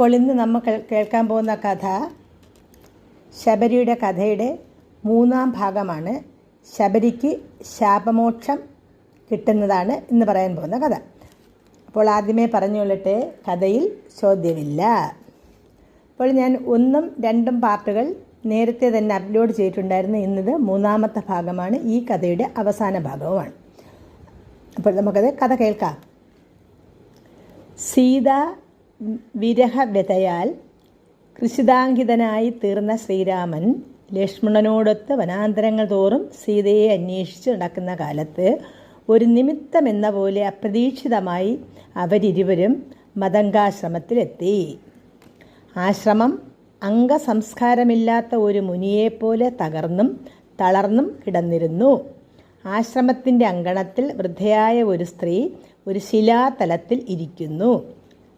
അപ്പോൾ ഇന്ന് നമ്മൾ കേൾക്കാൻ പോകുന്ന കഥ ശബരിയുടെ കഥയുടെ മൂന്നാം ഭാഗമാണ്. ശബരിക്ക് ശാപമോക്ഷം കിട്ടുന്നതാണ് ഇന്ന് പറയാൻ പോകുന്ന കഥ. അപ്പോൾ ആദ്യമേ പറഞ്ഞുകൊള്ളട്ടെ കഥയിൽ ചോദ്യമില്ല. അപ്പോൾ ഞാൻ ഒന്നും രണ്ടും പാർട്ടുകൾ നേരത്തെ തന്നെ അപ്ലോഡ് ചെയ്തിട്ടുണ്ടായിരുന്നു. ഇന്നത് മൂന്നാമത്തെ ഭാഗമാണ്. ഈ കഥയുടെ അവസാന ഭാഗവുമാണ്. അപ്പോൾ നമുക്കത് കഥ കേൾക്കാം. സീത വിരഹവ്യതയാൽ കൃഷിതാങ്കിതനായി തീർന്ന ശ്രീരാമൻ ലക്ഷ്മണനോടൊത്ത് വനാന്തരങ്ങൾ തോറും സീതയെ അന്വേഷിച്ച് നടക്കുന്ന കാലത്ത് ഒരു നിമിത്തമെന്ന പോലെ അപ്രതീക്ഷിതമായി അവരിരുവരും മതങ്കാശ്രമത്തിലെത്തി. ആശ്രമം അംഗസംസ്കാരമില്ലാത്ത ഒരു മുനിയെപ്പോലെ തകർന്നും തളർന്നും കിടന്നിരുന്നു. ആശ്രമത്തിന്റെ അങ്കണത്തിൽ വൃദ്ധയായ ഒരു സ്ത്രീ ഒരു ശിലാതലത്തിൽ ഇരിക്കുന്നു.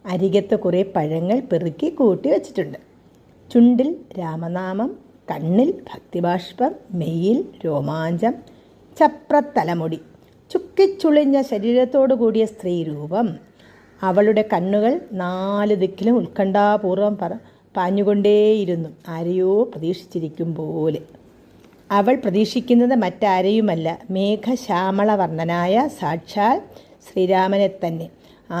അരികത്ത് കുറേ പഴങ്ങൾ പെറുക്കി കൂട്ടി വച്ചിട്ടുണ്ട്. ചുണ്ടിൽ രാമനാമം കണ്ണിൽ ഭക്തിബാഷ്പം മെയ്യിൽ രോമാഞ്ചം ചപ്രത്തലമുടി ചുക്കിച്ചുളിഞ്ഞ ശരീരത്തോടു കൂടിയ സ്ത്രീ രൂപം. അവളുടെ കണ്ണുകൾ നാല് ദിക്കിലും ഉത്കണ്ഠാപൂർവം പറ പാഞ്ഞുകൊണ്ടേയിരുന്നു. ആരെയോ പ്രതീക്ഷിച്ചിരിക്കും പോലെ. അവൾ പ്രതീക്ഷിക്കുന്നത് മറ്റാരെയുമല്ല. മേഘശ്യാമളവർണനായ സാക്ഷാൽ ശ്രീരാമനെ തന്നെ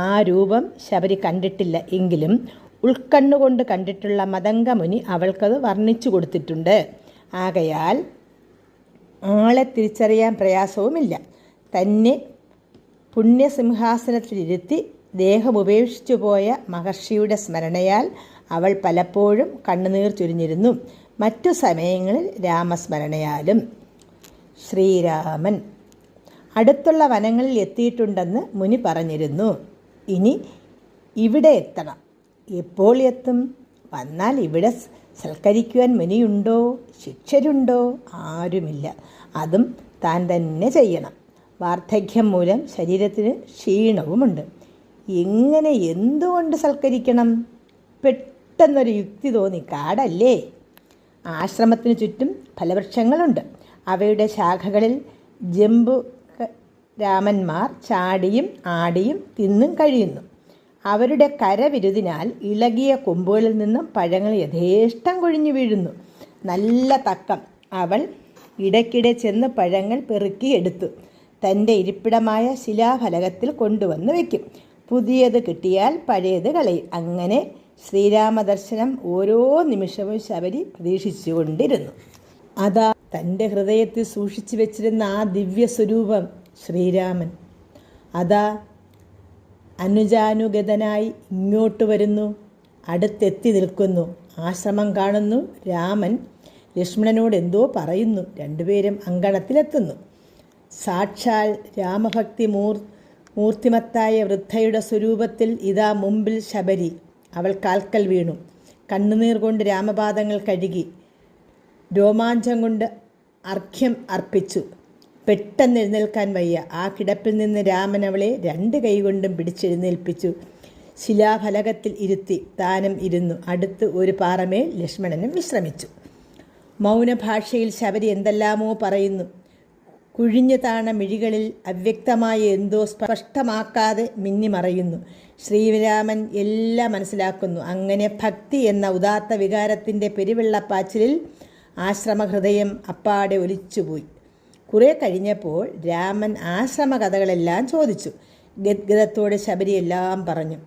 ആ രൂപം ശബരി കണ്ടിട്ടില്ല എങ്കിലും ഉൾക്കണ്ണുകൊണ്ട് കണ്ടിട്ടുള്ള മതംഗമുനി അവൾക്കത് വർണിച്ചു കൊടുത്തിട്ടുണ്ട്. ആകയാൽ ആളെ തിരിച്ചറിയാൻ പ്രയാസവുമില്ല. തന്നെ പുണ്യസിംഹാസനത്തിലിരുത്തി ദേഹമുപേക്ഷിച്ചു പോയ മഹർഷിയുടെ സ്മരണയാൽ അവൾ പലപ്പോഴും കണ്ണുനീർ ചുരിഞ്ഞിരുന്നു. മറ്റു സമയങ്ങളിൽ രാമസ്മരണയാലും. ശ്രീരാമൻ അടുത്തുള്ള വനങ്ങളിൽ എത്തിയിട്ടുണ്ടെന്ന് മുനി പറഞ്ഞിരുന്നു. ഇനി ഇവിടെ എത്തണം. എപ്പോൾ എത്തും? വന്നാൽ ഇവിടെ സൽക്കരിക്കുവാൻ മുനിയുണ്ടോ? ശിക്ഷരുണ്ടോ? ആരുമില്ല. അതും താൻ തന്നെ ചെയ്യണം. വാർദ്ധക്യം മൂലം ശരീരത്തിന് ക്ഷീണവുമുണ്ട്. എങ്ങനെ എന്തുകൊണ്ട് സൽക്കരിക്കണം? പെട്ടെന്നൊരു യുക്തി തോന്നി. കാടല്ലേ? ആശ്രമത്തിന് ചുറ്റും ഫലവൃക്ഷങ്ങളുണ്ട്. അവയുടെ ശാഖകളിൽ ജമ്പു രാമന്മാർ ചാടിയും ആടിയും തിന്നും കഴിയുന്നു. അവരുടെ കരവിരുതിനാൽ ഇളകിയ കൊമ്പുകളിൽ നിന്നും പഴങ്ങൾ യഥേഷ്ടം കൊഴിഞ്ഞു വീഴുന്നു. നല്ല തക്കം. അവൾ ഇടയ്ക്കിടെ ചെന്ന് പഴങ്ങൾ പെറുക്കിയെടുത്തു. തന്റെ ഇരിപ്പിടമായ ശിലാഫലകത്തിൽ കൊണ്ടുവന്ന് വയ്ക്കും പുതിയത് കിട്ടിയാൽ പഴയത് കളയും. അങ്ങനെ ശ്രീരാമദർശനം ഓരോ നിമിഷവും ശബരി പ്രതീക്ഷിച്ചുകൊണ്ടിരുന്നു. അതാ തന്റെ ഹൃദയത്തിൽ സൂക്ഷിച്ചു വെച്ചിരുന്ന ആ ദിവ്യ സ്വരൂപം ശ്രീരാമൻ. അതാ അനുജാനുഗതനായി ഇങ്ങോട്ട് വരുന്നു അടുത്തെത്തി നിൽക്കുന്നു. ആശ്രമം കാണുന്നു രാമൻ. ലക്ഷ്മണനോട് എന്തോ പറയുന്നു രണ്ടുപേരും അങ്കണത്തിലെത്തുന്നു. സാക്ഷാൽ രാമഭക്തി മൂർ മൂർത്തിമത്തായ വൃദ്ധയുടെ സ്വരൂപത്തിൽ ഇതാ മുമ്പിൽ ശബരി. അവൾ കാൽക്കൽ വീണു. കണ്ണുനീർ കൊണ്ട് രാമപാദങ്ങൾ കഴുകി രോമാഞ്ചം കൊണ്ട് അർഘ്യം അർപ്പിച്ചു. പെട്ടെന്ന് എഴുന്നേൽക്കാൻ വയ്യ. ആ കിടപ്പിൽ നിന്ന് രാമൻ അവളെ രണ്ട് കൈകൊണ്ടും പിടിച്ചെഴുന്നേൽപ്പിച്ചു. ശിലാഫലകത്തിൽ ഇരുത്തി താനും ഇരുന്നു. അടുത്ത് ഒരു പാറമേൽ ലക്ഷ്മണനും വിശ്രമിച്ചു. മൗനഭാഷയിൽ ശബരി എന്തെല്ലാമോ പറയുന്നു. കുഴിഞ്ഞു താണ മിഴികളിൽ അവ്യക്തമായ എന്തോ സ്പഷ്ടമാക്കാതെ മിന്നി മറയുന്നു ശ്രീരാമൻ എല്ലാം മനസ്സിലാക്കുന്നു. അങ്ങനെ ഭക്തി എന്ന ഉദാത്ത വികാരത്തിന്റെ പെരുവെള്ളപ്പാച്ചിലിൽ ആശ്രമഹൃദയം അപ്പാടെ ഒലിച്ചുപോയി. കുറെ കഴിഞ്ഞപ്പോൾ രാമൻ ആശ്രമ കഥകളെല്ലാം ചോദിച്ചു. ഗദ്ഗതത്തോടെ ശബരി എല്ലാം പറഞ്ഞു.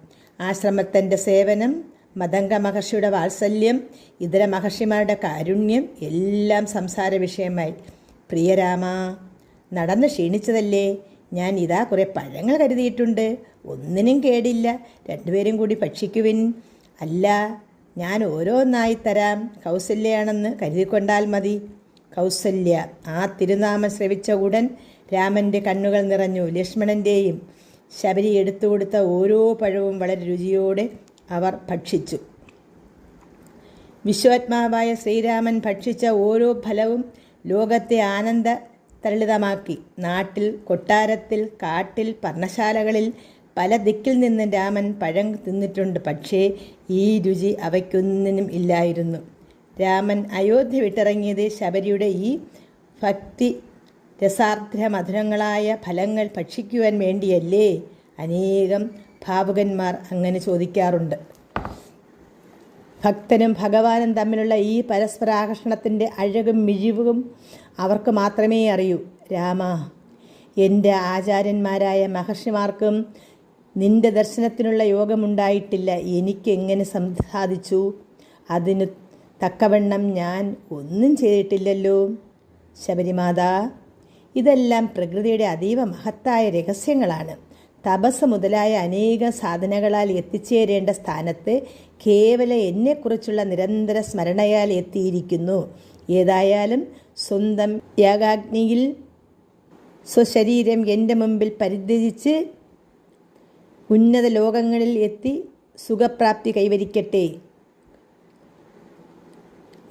ആശ്രമത്തിന്റെ സേവനം മതംഗ മഹർഷിയുടെ വാത്സല്യം ഇതര മഹർഷിമാരുടെ കാരുണ്യം എല്ലാം സംസാര വിഷയമായി. പ്രിയരാമ നടന്ന് ക്ഷീണിച്ചതല്ലേ? ഞാൻ ഇതാ കുറേ പഴങ്ങൾ കരുതിയിട്ടുണ്ട്. ഒന്നിനും കേടില്ല. രണ്ടുപേരും കൂടി ഭക്ഷിക്കുവിൻ. അല്ല ഞാൻ ഓരോന്നായി തരാം. കൗസല്യാണെന്ന് കരുതിക്കൊണ്ടാൽ മതി. കൗസല്യ. ആ തിരുനാമം ശ്രവിച്ച ഉടൻ രാമന്റെ കണ്ണുകൾ നിറഞ്ഞു. ലക്ഷ്മണന്റെയും ശബരി എടുത്തുകൊടുത്ത ഓരോ പഴവും വളരെ രുചിയോടെ അവർ ഭക്ഷിച്ചു. വിശ്വാത്മാവായ ശ്രീരാമൻ ഭക്ഷിച്ച ഓരോ ഫലവും ലോകത്തെ ആനന്ദ തരളിതമാക്കി. നാട്ടിൽ കൊട്ടാരത്തിൽ കാട്ടിൽ പർണശാലകളിൽ പല ദിക്കിൽ നിന്ന് രാമൻ പഴം തിന്നിട്ടുണ്ട്. പക്ഷേ ഈ രുചി അവയ്ക്കൊന്നിനും ഇല്ലായിരുന്നു. രാമൻ അയോധ്യ വിട്ടിറങ്ങിയത് ശബരിയുടെ ഈ ഭക്തി രസാർദ്ര മധുരങ്ങളായ ഫലങ്ങൾ ഭക്ഷിക്കുവാൻ വേണ്ടിയല്ലേ? അനേകം ഭാവുകന്മാർ അങ്ങനെ ചോദിക്കാറുണ്ട്. ഭക്തനും ഭഗവാനും തമ്മിലുള്ള ഈ പരസ്പരാകർഷണത്തിന്റെ അഴകും മിഴിവും അവർക്ക് മാത്രമേ അറിയൂ. രാമ എന്റെ ആചാര്യന്മാരായ മഹർഷിമാർക്കും നിന്റെ ദർശനത്തിനുള്ള യോഗമുണ്ടായിട്ടില്ല. എനിക്കെങ്ങനെ സാധിച്ചു അതിനു തക്കവണ്ണം ഞാൻ ഒന്നും ചെയ്തിട്ടില്ലല്ലോ. ശബരിമാത ഇതെല്ലാം പ്രകൃതിയുടെ അതീവ മഹത്തായ രഹസ്യങ്ങളാണ്. തപസ് മുതലായ അനേക സാധനകളാൽ എത്തിച്ചേരേണ്ട സ്ഥാനത്ത് കേവല എന്നെക്കുറിച്ചുള്ള നിരന്തര സ്മരണയാൽ എത്തിയിരിക്കുന്നു. ഏതായാലും സ്വന്തം യാഗാഗ്നിയിൽ സ്വശരീരം എന്റെ മുമ്പിൽ പരിത്യജിച്ച് ഉന്നത ലോകങ്ങളിൽ എത്തി സുഖപ്രാപ്തി കൈവരിക്കട്ടെ.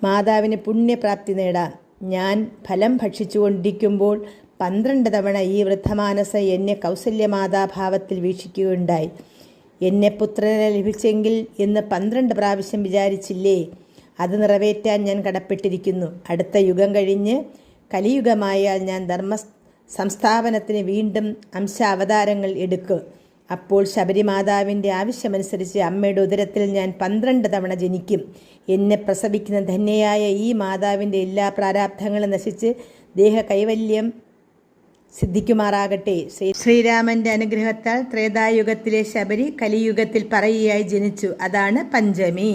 മാതാവിന് പുണ്യപ്രാപ്തി നേടാം. ഞാൻ ഫലം ഭക്ഷിച്ചുകൊണ്ടിരിക്കുമ്പോൾ പന്ത്രണ്ട് തവണ ഈ വൃദ്ധമാനസ എന്നെ കൗസല്യമാതാഭാവത്തിൽ വീക്ഷിക്കുകയുണ്ടായി. എന്നെ പുത്രനെ ലഭിച്ചെങ്കിൽ എന്ന് പന്ത്രണ്ട് പ്രാവശ്യം വിചാരിച്ചില്ലേ? അത് നിറവേറ്റാൻ ഞാൻ കടപ്പെട്ടിരിക്കുന്നു. അടുത്ത യുഗം കഴിഞ്ഞ് കലിയുഗമായാൽ ഞാൻ ധർമ്മ സംസ്ഥാപനത്തിന് വീണ്ടും അംശാവതാരങ്ങൾ എടുക്കും. അപ്പോൾ ശബരിമാതാവിന്റെ ആവശ്യമനുസരിച്ച് അമ്മയുടെ ഉദരത്തിൽ ഞാൻ പന്ത്രണ്ട് തവണ ജനിക്കും. എന്നെ പ്രസവിക്കുന്ന ധന്യയായ ഈ മാതാവിന്റെ എല്ലാ പ്രാരാബ്ധങ്ങളും നശിച്ച് ദേഹ കൈവല്യം സിദ്ധിക്കുമാറാകട്ടെ. ശ്രീ ശ്രീരാമന്റെ അനുഗ്രഹത്താൽ ത്രേതായുഗത്തിലെ ശബരി കലിയുഗത്തിൽ പറയുകയായി ജനിച്ചു. അതാണ് പഞ്ചമി.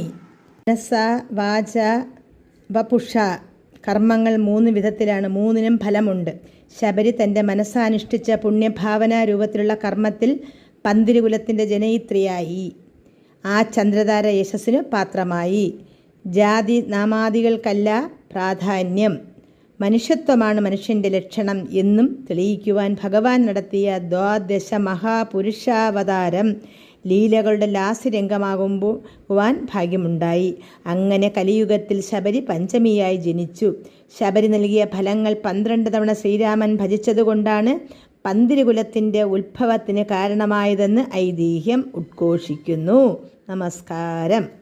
മനസ്സ വാച വപുഷ കർമ്മങ്ങൾ മൂന്ന് വിധത്തിലാണ്. മൂന്നിനും ഫലമുണ്ട്. ശബരി തന്റെ മനസ്സാനുഷ്ഠിച്ച പുണ്യഭാവന രൂപത്തിലുള്ള കർമ്മത്തിൽ പന്തിരുകുലത്തിന്റെ ജനയിത്രിയായി. ആ ചന്ദ്രതാര യശസ്സിന് പാത്രമായി. ജാതി നാമാദികൾക്കല്ല പ്രാധാന്യം. മനുഷ്യത്വമാണ് മനുഷ്യന്റെ ലക്ഷണം എന്നും തെളിയിക്കുവാൻ ഭഗവാൻ നടത്തിയ ദ്വാദശ മഹാപുരുഷാവതാരം ലീലകളുടെ ലാസ്യരംഗമാകുമ്പോവാൻ ഭാഗ്യമുണ്ടായി. അങ്ങനെ കലിയുഗത്തിൽ ശബരി പഞ്ചമിയായി ജനിച്ചു. ശബരി നൽകിയ ഫലങ്ങൾ പന്ത്രണ്ട് തവണ ശ്രീരാമൻ ഭജിച്ചതുകൊണ്ടാണ് പന്തിരുകുലത്തിന്റെ ഉത്ഭവത്തിന് കാരണമായതെന്ന് ഐതിഹ്യം ഉദ്ഘോഷിക്കുന്നു. നമസ്കാരം.